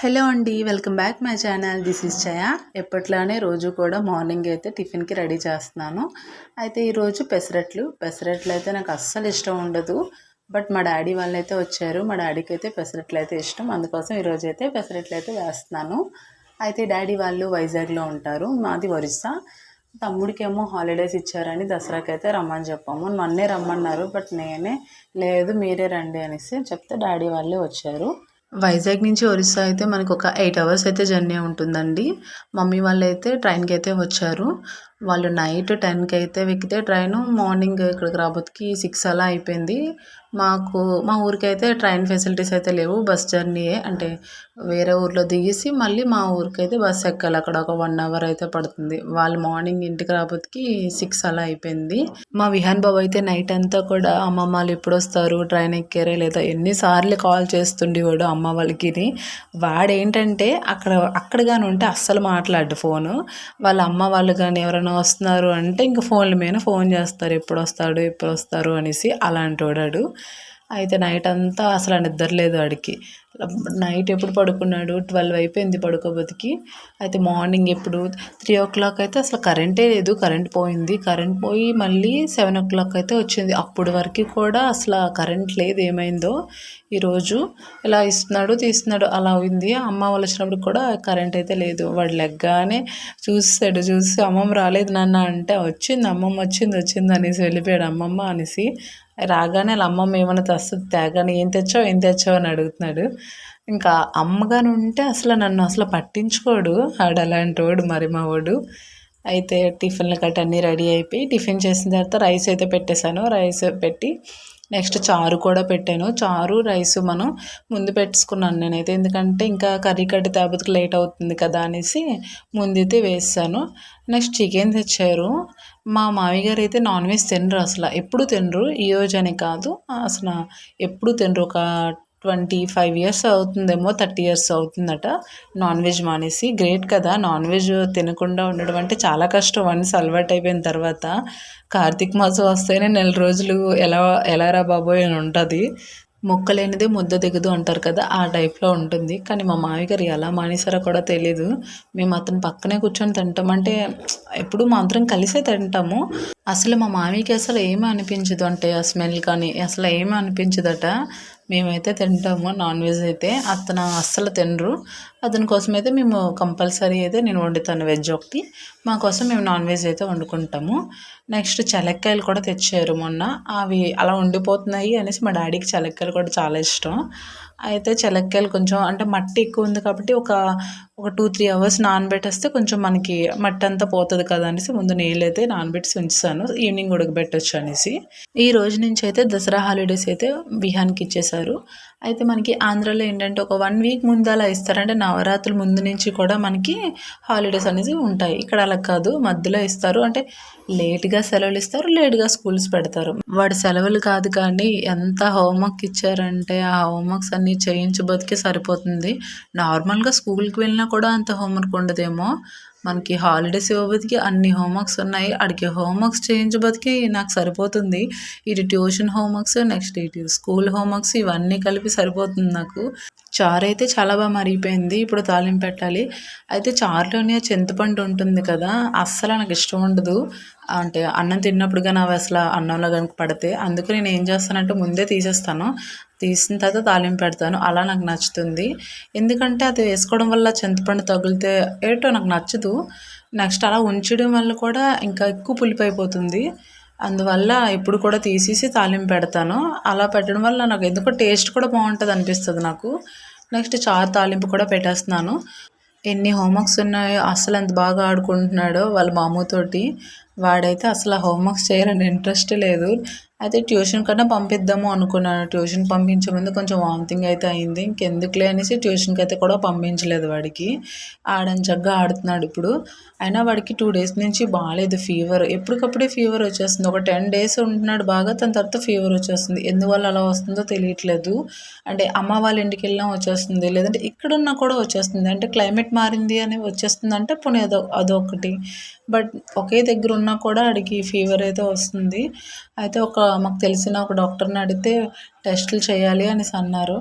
Hello అండి welcome back my channel. This is చయ ఎప్పట్లానే రోజు కూడా మార్నింగ్ అయితే టిఫిన్కి రెడీ చేస్తున్నాను. అయితే ఈరోజు పెసరట్లు. పెసరట్లు అయితే నాకు అస్సలు ఇష్టం ఉండదు. బట్ మా డాడీ వాళ్ళు అయితే వచ్చారు. మా డాడీకి అయితే పెసరట్లు అయితే ఇష్టం. అందుకోసం ఈరోజు అయితే పెసరట్లు అయితే వేస్తున్నాను. అయితే డాడీ వాళ్ళు వైజాగ్లో ఉంటారు. మాది ఒరిస్సా. తమ్ముడికి ఏమో హాలిడేస్ ఇచ్చారని దసరాకి అయితే రమ్మని చెప్పాము. నన్నే రమ్మన్నారు బట్ నేనే లేదు మీరే రండి అనేసి చెప్తే డాడీ వాళ్ళే వచ్చారు. వైజాగ్ నుంచి ఒరిస్సా అయితే మనకు ఒక ఎయిట్ అవర్స్ అయితే జర్నీ ఉంటుందండి. మమ్మీ వాళ్ళు అయితే ట్రైన్కి అయితే వచ్చారు. వాళ్ళు నైట్ టెన్కి అయితే ఎక్కితే ట్రైన్ మార్నింగ్ ఇక్కడికి రాబోతుకి సిక్స్ అలా అయిపోయింది. మాకు మా ఊరికైతే ట్రైన్ ఫెసిలిటీస్ అయితే లేవు బస్ జర్నీయే అంటే వేరే ఊర్లో దిగేసి మళ్ళీ మా ఊరికైతే బస్ ఎక్కాలి. అక్కడ ఒక వన్ అవర్ అయితే పడుతుంది. వాళ్ళు మార్నింగ్ ఇంటికి రాబోతుకి సిక్స్ అలా అయిపోయింది. మా విహాన్ బాబు అయితే నైట్ అంతా కూడా అమ్మమ్మ వాళ్ళు ఎప్పుడు వస్తారు ట్రైన్ ఎక్కారే లేదా ఎన్నిసార్లు కాల్ చేస్తుండేవాడు అమ్మ వాళ్ళకి వాడేంటంటే అక్కడ అక్కడ కానీ ఉంటే అస్సలు మాట్లాడు ఫోను. వాళ్ళ అమ్మ వాళ్ళు కానీ ఎవరైనా వస్తున్నారు అంటే ఇంకా ఫోన్ల మీద ఫోన్ చేస్తారు ఎప్పుడు వస్తాడు ఎప్పుడు వస్తారు అనేసి అలాంటి వాడాడు అయితే నైట్ అంతా అసలు నిద్రలేదు వాడికి నైట్ ఎప్పుడు పడుకున్నాడు? ట్వెల్వ్ అయిపోయింది పడుకోబోతికి. అయితే మార్నింగ్ ఎప్పుడు? త్రీ ఓ క్లాక్ అయితే అసలు కరెంటే లేదు. కరెంట్ పోయింది. కరెంట్ పోయి మళ్ళీ సెవెన్ ఓ క్లాక్ అయితే వచ్చింది. అప్పుడు వరకు కూడా అసలు కరెంట్ లేదు. ఏమైందో? ఈరోజు ఇలా ఇస్తున్నాడు తీస్తున్నాడు అలా అయింది. అమ్మ వాళ్ళు వచ్చినప్పుడు కూడా కరెంట్ అయితే లేదు. వాడు లెగ్గానే చూస్తాడు. చూసి అమ్మమ్మ రాలేదు నాన్న. అంటే వచ్చింది అమ్మమ్మ వచ్చింది వచ్చింది అనేసి వెళ్ళిపోయాడు అమ్మమ్మ అనేసి. రాగానే వాళ్ళ అమ్మమ్మ ఏమైనా తెస్తుంది తేగానే ఏం తెచ్చావు ఏం తెచ్చావు అని అడుగుతున్నాడు. ఇంకా అమ్మగాని ఉంటే అసలు నన్ను అసలు పట్టించుకోడు ఆడు అలాంటి వాడు మరి మా వాడు. అయితే టిఫిన్లు కట్ట అన్నీ రెడీ అయిపోయి టిఫిన్ చేసిన తర్వాత రైస్ అయితే పెట్టేశాను. రైస్ పెట్టి నెక్స్ట్ చారు కూడా పెట్టాను. చారు రైస్ మనం ముందు పెట్టుకున్నాను నేనైతే. ఎందుకంటే ఇంకా కర్రీ కట్టి తేపతికి లేట్ అవుతుంది కదా అనేసి ముందైతే వేసాను. నెక్స్ట్ చికెన్ తెచ్చారు. మా మామయ్య గారు అయితే నాన్ వెజ్ తినరు అసలు. ఎప్పుడు తినరు ఈ రోజు అని కాదు. అసలు ఎప్పుడు తినరు. ఒక ట్వంటీ ఫైవ్ ఇయర్స్ అవుతుందేమో థర్టీ ఇయర్స్ అవుతుందట. నాన్ వెజ్ మానేసి. గ్రేట్ కదా నాన్ వెజ్ తినకుండా ఉండడం అంటే చాలా కష్టం. వన్స్ అలవాటు అయిపోయిన తర్వాత కార్తీక మాసం వస్తేనే నెల రోజులు ఎలా ఎలా రా బాబోయ్ అని ఉంటుంది. మొక్కలేనిదే ముద్ద దిగదు అంటారు కదా ఆ టైప్లో ఉంటుంది. కానీ మా మామయ్యగారు ఎలా మానేసారో కూడా తెలీదు. మేము అతను పక్కనే కూర్చొని తింటాం. అంటే ఎప్పుడు మాత్రం కలిసే తింటాము. అసలు మా మామయ్యకి అసలు ఏమీ అనిపించదు అంటే ఆ స్మెల్ కానీ అసలు ఏమీ అనిపించదట. మేమైతే తింటాము నాన్ వెజ్ అయితే. అతను అస్సలు తినరు. అతని కోసం అయితే మేము కంపల్సరీ అయితే నేను వండుతాను వెజ్ ఒకటి. మా కోసం మేము నాన్ వెజ్ అయితే వండుకుంటాము. నెక్స్ట్ చలక్కాయలు కూడా తెచ్చారు మొన్న. అవి అలా ఉండిపోతున్నాయి అనేసి మా డాడీకి చెలక్కాయలు కూడా చాలా ఇష్టం. అయితే చెలక్కాయలు కొంచెం అంటే మట్టి ఎక్కువ ఉంది కాబట్టి ఒక ఒక టూ త్రీ అవర్స్ నానబెట్టేస్తే కొంచెం మనకి మట్టి అంతా పోతుంది కదా అనేసి ముందు నీళ్ళు అయితే నానబెట్టి ఉంచుతాను. ఈవినింగ్ ఉడకబెట్టచ్చు అనేసి. ఈ రోజు నుంచి అయితే దసరా హాలిడేస్ అయితే బిహాన్కి ఇచ్చేసారు అయితే మనకి ఆంధ్రాలో ఏంటంటే ఒక వన్ వీక్ ముందు అలా ఇస్తారు అంటే నవరాత్రుల ముందు నుంచి కూడా మనకి హాలిడేస్ అనేది ఉంటాయి. ఇక్కడ అలా కాదు మధ్యలో ఇస్తారు. అంటే లేట్గా సెలవులు ఇస్తారు లేట్గా స్కూల్స్ పెడతారు. వాడు సెలవులు కాదు కానీ ఎంత హోంవర్క్ ఇచ్చారంటే ఆ హోంవర్క్స్ అన్నీ చేయించబోతికే సరిపోతుంది. నార్మల్గా స్కూల్కి వెళ్ళినా కూడా అంత హోంవర్క్ ఉండదేమో. మనకి హాలిడేస్ ఇవ్వబోతికి అన్ని హోంవర్క్స్ ఉన్నాయి. అడిగే హోంవర్క్స్ చేయించబోతికి నాకు సరిపోతుంది. ఇటు ట్యూషన్ హోంవర్క్స్ నెక్స్ట్ ఇటు స్కూల్ హోంవర్క్స్ ఇవన్నీ కలిపి సరిపోతుంది నాకు. చారు అయితే చాలా బాగా మరిగిపోయింది. ఇప్పుడు తాలింపు పెట్టాలి. అయితే చారులోనే చింతపండు ఉంటుంది కదా అస్సలు నాకు ఇష్టం ఉండదు. అంటే అన్నం తిన్నప్పుడు కానీ అవి అసలు అన్నంలో కనుక పడితే అందుకు నేను ఏం చేస్తానంటే ముందే తీసేస్తాను. తీసిన తర్వాత తాలింపు పెడతాను. అలా నాకు నచ్చుతుంది. ఎందుకంటే అది వేసుకోవడం వల్ల చింతపండు తగిలితే ఏటో నాకు నచ్చదు. నెక్స్ట్ అలా ఉంచడం వల్ల కూడా ఇంకా ఎక్కువ పులిపోయిపోతుంది అందువల్ల ఇప్పుడు కూడా తీసేసి తాలింపు పెడతాను. అలా పెట్టడం వల్ల నాకు ఎందుకో టేస్ట్ కూడా బాగుంటుంది అనిపిస్తుంది నాకు. నెక్స్ట్ చారు తాలింపు కూడా పెట్టేస్తున్నాను. ఎన్ని హోంవర్క్స్ ఉన్నాయో అసలు ఎంత బాగా ఆడుకుంటున్నాడో వాళ్ళ మామూతోటి. వాడైతే అసలు హోంవర్క్స్ చేయాలని ఇంట్రెస్ట్ లేదు. అయితే ట్యూషన్ కన్నా పంపిద్దాము అనుకున్నాను. ట్యూషన్ పంపించే ముందు కొంచెం వామిటింగ్ అయితే అయింది. ఇంకెందుకులే అనేసి ట్యూషన్కి అయితే కూడా పంపించలేదు వాడికి. ఆడని చక్కగా ఆడుతున్నాడు ఇప్పుడు. అయినా వాడికి టూ డేస్ నుంచి బాగాలేదు ఫీవర్. ఎప్పటికప్పుడే ఫీవర్ వచ్చేస్తుంది. ఒక టెన్ డేస్ ఉంటున్నాడు బాగా. తన తర్వాత ఫీవర్ వచ్చేస్తుంది. ఎందువల్ల అలా వస్తుందో తెలియట్లేదు. అంటే అమ్మ వాళ్ళ ఇంటికి వెళ్ళినా వచ్చేస్తుంది. లేదంటే ఇక్కడున్నా కూడా వచ్చేస్తుంది. అంటే క్లైమేట్ మారింది అని వచ్చేస్తుంది అంటే పోనీ అదో అదొకటి. బట్ ఒకే దగ్గర ఉన్నా కూడా ఆడికి ఫీవర్ అయితే వస్తుంది. అయితే ఒక మాకు తెలిసిన ఒక డాక్టర్ని అడిగితే టెస్టులు చేయాలి అనేసి అన్నారు.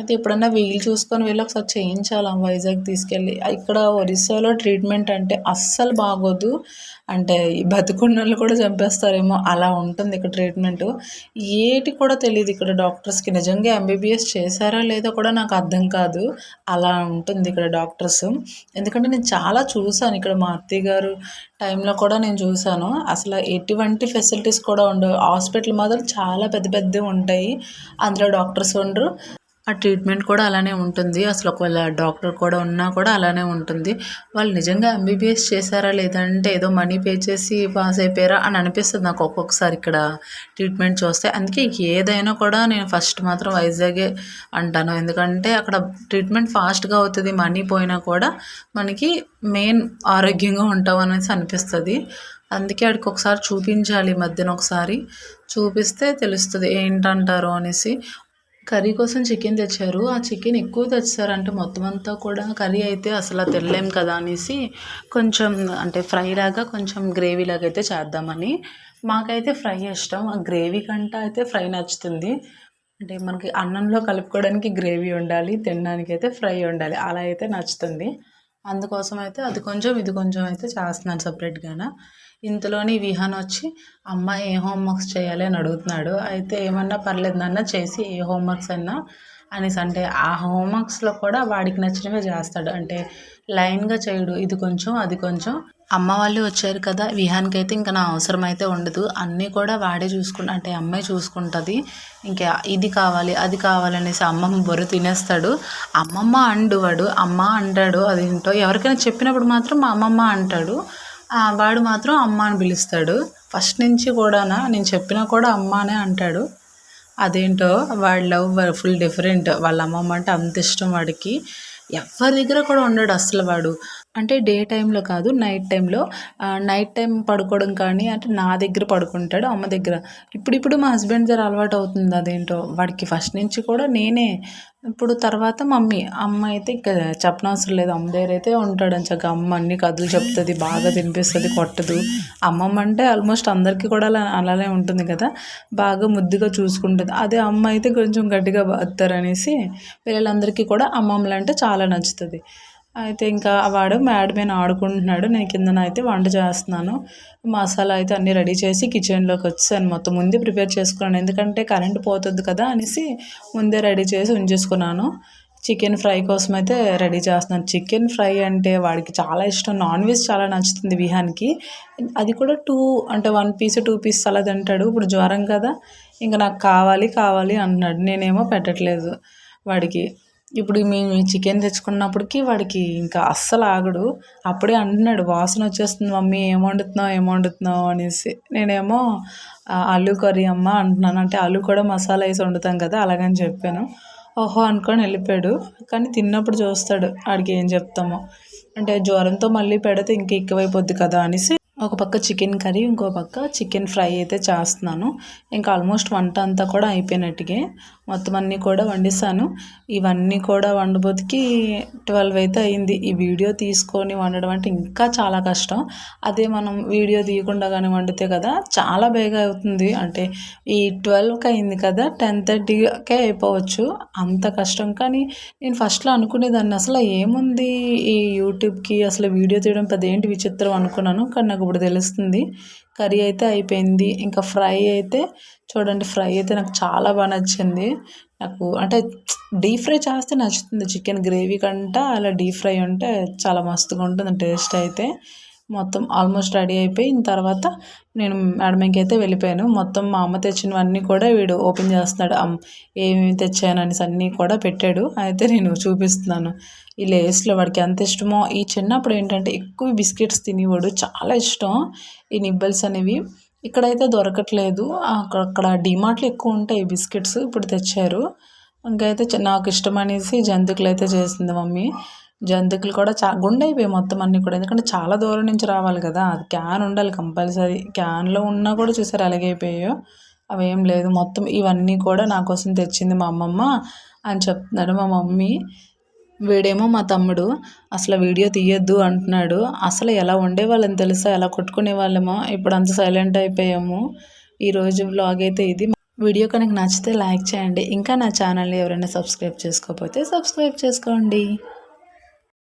అయితే ఎప్పుడన్నా వీలు చూసుకొని వెళ్ళి ఒకసారి చేయించాలా వైజాగ్ తీసుకెళ్ళి. ఇక్కడ ఒరిస్సాలో ట్రీట్మెంట్ అంటే అస్సలు బాగోదు. అంటే ఈ వాళ్ళు కూడా చంపేస్తారేమో అలా ఉంటుంది ఇక్కడ ట్రీట్మెంట్. ఏటి కూడా తెలియదు ఇక్కడ డాక్టర్స్కి. నిజంగా ఎంబీబీఎస్ చేశారా లేదో కూడా నాకు అర్థం కాదు. అలా ఉంటుంది ఇక్కడ డాక్టర్స్. ఎందుకంటే నేను చాలా చూసాను ఇక్కడ మా అత్తయ్య గారు టైంలో కూడా నేను చూశాను. అసలు ఎటువంటి ఫెసిలిటీస్ కూడా ఉండవు. హాస్పిటల్ మాత్రం చాలా పెద్ద పెద్దవి ఉంటాయి. అందులో డాక్టర్స్ ఉండరు. ఆ ట్రీట్మెంట్ కూడా అలానే ఉంటుంది. అసలు ఒకవేళ డాక్టర్ కూడా ఉన్నా కూడా అలానే ఉంటుంది. వాళ్ళు నిజంగా ఎంబీబీఎస్ చేశారా లేదంటే ఏదో మనీ పే చేసి పాస్ అయిపోయారా అని అనిపిస్తుంది నాకు ఒక్కొక్కసారి ఇక్కడ ట్రీట్మెంట్ చూస్తే. అందుకే ఏదైనా కూడా నేను ఫస్ట్ మాత్రం వైజాగే అంటాను. ఎందుకంటే అక్కడ ట్రీట్మెంట్ ఫాస్ట్గా అవుతుంది మనీ పోయినా కూడా మనకి మెయిన్ ఆరోగ్యంగా ఉంటాం అనేసి అనిపిస్తుంది. అందుకే ఆడికి ఒకసారి చూపించాలి ఈ మధ్యన ఒకసారి. చూపిస్తే తెలుస్తుంది ఏంటంటారు అనేసి. కర్రీ కోసం చికెన్ తెచ్చారు. ఆ చికెన్ ఎక్కువ తెచ్చారు అంటే మొత్తం అంతా కూడా కర్రీ అయితే అసలు తెల్లేం కదా అనేసి కొంచెం అంటే ఫ్రై లాగా కొంచెం గ్రేవీ లాగా అయితే చేద్దామని. మాకైతే ఫ్రై ఇష్టం. ఆ గ్రేవీ కంటే అయితే ఫ్రై నచ్చుతుంది. అంటే మనకి అన్నంలో కలుపుకోవడానికి గ్రేవీ ఉండాలి తినడానికి అయితే ఫ్రై ఉండాలి. అలా అయితే నచ్చుతుంది. అందుకోసం అయితే అది కొంచెం ఇది కొంచెం అయితే చేస్తున్నాను సపరేట్గానే. ఇంతలోని విహాన్ వచ్చి అమ్మ ఏ హోంవర్క్స్ చేయాలి? అని అడుగుతున్నాడు. అయితే ఏమన్నా పర్లేదు నాన్న చేసి ఏ హోంవర్క్స్ అయినా అనేసి. అంటే ఆ హోంవర్క్స్లో కూడా వాడికి నచ్చినవే చేస్తాడు. అంటే లైన్గా చేయడు. ఇది కొంచెం అది కొంచెం. అమ్మ వాళ్ళు వచ్చారు కదా విహాన్కి అయితే ఇంకా నా అవసరం అయితే ఉండదు. అన్నీ కూడా వాడే చూసుకుంటా అంటే అమ్మాయి చూసుకుంటుంది. ఇంకా ఇది కావాలి అది కావాలనేసి అమ్మమ్మ బొర్ర తినేస్తాడు. అమ్మమ్మ అండు వాడు అమ్మ అంటాడు అదేంటో ఎవరికైనా చెప్పినప్పుడు మాత్రం మా అమ్మమ్మ అంటాడు. వాడు మాత్రం అమ్మ అని పిలుస్తాడు. ఫస్ట్ నుంచి కూడానా నేను చెప్పినా కూడా అమ్మ అనే అంటాడు. అదేంటో వాడి లవ్ ఫుల్ డిఫరెంట్. వాళ్ళ అమ్మమ్మ అంటే అంత ఇష్టం వాడికి. ఎవరి దగ్గర కూడా ఉండడు అసలు వాడు. అంటే డే టైంలో కాదు నైట్ టైంలో. నైట్ టైం పడుకోవడం కానీ అంటే నా దగ్గర పడుకుంటాడు అమ్మ దగ్గర. ఇప్పుడిప్పుడు మా హస్బెండ్ దగ్గర అలవాటు అవుతుంది అదేంటో. వాడికి ఫస్ట్ నుంచి కూడా నేనే. ఇప్పుడు తర్వాత మమ్మీ అమ్మ అయితే ఇంకా చెప్పనవసరం లేదు. అమ్మ దగ్గర అయితే ఉంటాడు అని చక్కగా అమ్మ అన్ని కథలు చెప్తుంది బాగా తినిపిస్తుంది కొట్టదు. అమ్మమ్మ అంటే ఆల్మోస్ట్ అందరికీ కూడా అలా అలానే ఉంటుంది కదా. బాగా ముద్దుగా చూసుకుంటుంది. అదే అమ్మ అయితే కొంచెం గట్టిగా అనేసి పిల్లలందరికీ కూడా అమ్మమ్మలు అంటే చాలా నచ్చుతుంది. అయితే ఇంకా వాడు మ్యాడ్ మీద ఆడుకుంటున్నాడు. నేను కిందన అయితే వంట చేస్తున్నాను. మసాలా అయితే అన్నీ రెడీ చేసి కిచెన్లోకి వచ్చాను మొత్తం ముందే ప్రిపేర్ చేసుకున్నాను. ఎందుకంటే కరెంట్ పోతుంది కదా అనేసి ముందే రెడీ చేసి ఉంచేసుకున్నాను. చికెన్ ఫ్రై కోసం అయితే రెడీ చేస్తున్నాను. చికెన్ ఫ్రై అంటే వాడికి చాలా ఇష్టం. నాన్ వెజ్ చాలా నచ్చుతుంది విహానికి అది కూడా టూ అంటే వన్ పీస్ టూ పీస్ అలా తింటాడు. ఇప్పుడు జ్వరం కదా ఇంకా నాకు కావాలి కావాలి అన్నాడు. నేనేమో పెట్టట్లేదు వాడికి. ఇప్పుడు మేము చికెన్ తెచ్చుకున్నప్పటికి వాడికి ఇంకా అస్సలు ఆగడు. అప్పుడే అంటున్నాడు వాసన వచ్చేస్తుంది మమ్మీ ఏం వండుతున్నావు ఏం వండుతున్నావు? అనేసి. నేనేమో ఆలు కర్రీ అమ్మ అంటున్నాను. అంటే ఆలు కూడా మసాలా వేసి వండుతాం కదా అలాగని చెప్పాను. ఓహో అనుకొని వెళ్ళిపోయాడు. కానీ తిన్నప్పుడు చూస్తాడు ఆడికి ఏం చెప్తామో. అంటే జ్వరంతో మళ్ళీ పెడితే ఇంక ఎక్కువైపోద్ది కదా అనేసి. ఒక పక్క చికెన్ కర్రీ ఇంకో పక్క చికెన్ ఫ్రై అయితే చేస్తున్నాను. ఇంకా ఆల్మోస్ట్ వంట అంతా కూడా అయిపోయినట్టుగా. మొత్తం అన్నీ కూడా వండిస్తాను ఇవన్నీ కూడా వండబోతికి ట్వెల్వ్ అయితే అయింది. ఈ వీడియో తీసుకొని వండడం అంటే ఇంకా చాలా కష్టం. అదే మనం వీడియో తీయకుండా కానీ వండితే కదా చాలా బేగా అవుతుంది. అంటే ఈ ట్వెల్వ్కి అయింది కదా టెన్ థర్టీకే అయిపోవచ్చు. అంత కష్టం. కానీ నేను ఫస్ట్లో అనుకునేదాన్ని అసలు ఏముంది ఈ యూట్యూబ్కి? అసలు వీడియో తీయడం పెద్ద ఏంటి విచిత్రం అనుకున్నాను. కానీ నాకు ఇప్పుడు తెలుస్తుంది. కర్రీ అయితే అయిపోయింది. ఇంకా ఫ్రై అయితే చూడండి ఫ్రై అయితే నాకు చాలా బాగా నచ్చింది. నాకు అంటే డీప్ ఫ్రై చేస్తే నచ్చుతుంది. చికెన్ గ్రేవీ కంట అలా డీప్ ఫ్రై ఉంటే చాలా మస్తుగా ఉంటుంది టేస్ట్ అయితే. మొత్తం ఆల్మోస్ట్ రెడీ అయిపోయిన తర్వాత నేను మేడమకి అయితే వెళ్ళిపోయాను. మొత్తం మా అమ్మ తెచ్చినవన్నీ కూడా వీడు ఓపెన్ చేస్తున్నాడు. ఏమేమి తెచ్చాను అనేసి అన్నీ కూడా పెట్టాడు. అయితే నేను చూపిస్తున్నాను. ఈ లేస్లో వాడికి ఎంత ఇష్టమో. ఈ చిన్నప్పుడు ఏంటంటే ఎక్కువ బిస్కెట్స్ తినేవాడు. చాలా ఇష్టం. ఈ నిబ్బల్స్ అనేవి ఇక్కడైతే దొరకట్లేదు. అక్కడ డిమార్ట్లో ఎక్కువ ఉంటాయి బిస్కెట్స్. ఇప్పుడు తెచ్చారు. ఇంకైతే నాకు ఇష్టం అనేసి జంతుకులు అయితే చేసింది మమ్మీ. జంతికలు కూడా చా గుండె అయిపోయి మొత్తం అన్నీ కూడా. ఎందుకంటే చాలా దూరం నుంచి రావాలి కదా అది క్యాన్ ఉండాలి కంపల్సరీ. క్యాన్లో ఉన్నా కూడా చూసారు ఎలాగైపోయాయో? అవేం లేదు. మొత్తం ఇవన్నీ కూడా నా కోసం తెచ్చింది మా అమ్మమ్మ అని చెప్తున్నాడు మా మమ్మీ. వీడేమో మా తమ్ముడు అసలు వీడియో తీయొద్దు అంటున్నాడు. అసలు ఎలా ఉండేవాళ్ళని తెలుసా? ఎలా కొట్టుకునే వాళ్ళమో ఇప్పుడు అంత సైలెంట్ అయిపోయాము. ఈరోజు వ్లాగ్ అయితే ఇది. వీడియో కనుక నచ్చితే లైక్ చేయండి. ఇంకా నా ఛానల్ని ఎవరైనా సబ్స్క్రైబ్ చేసుకోకపోతే సబ్స్క్రైబ్ చేసుకోండి.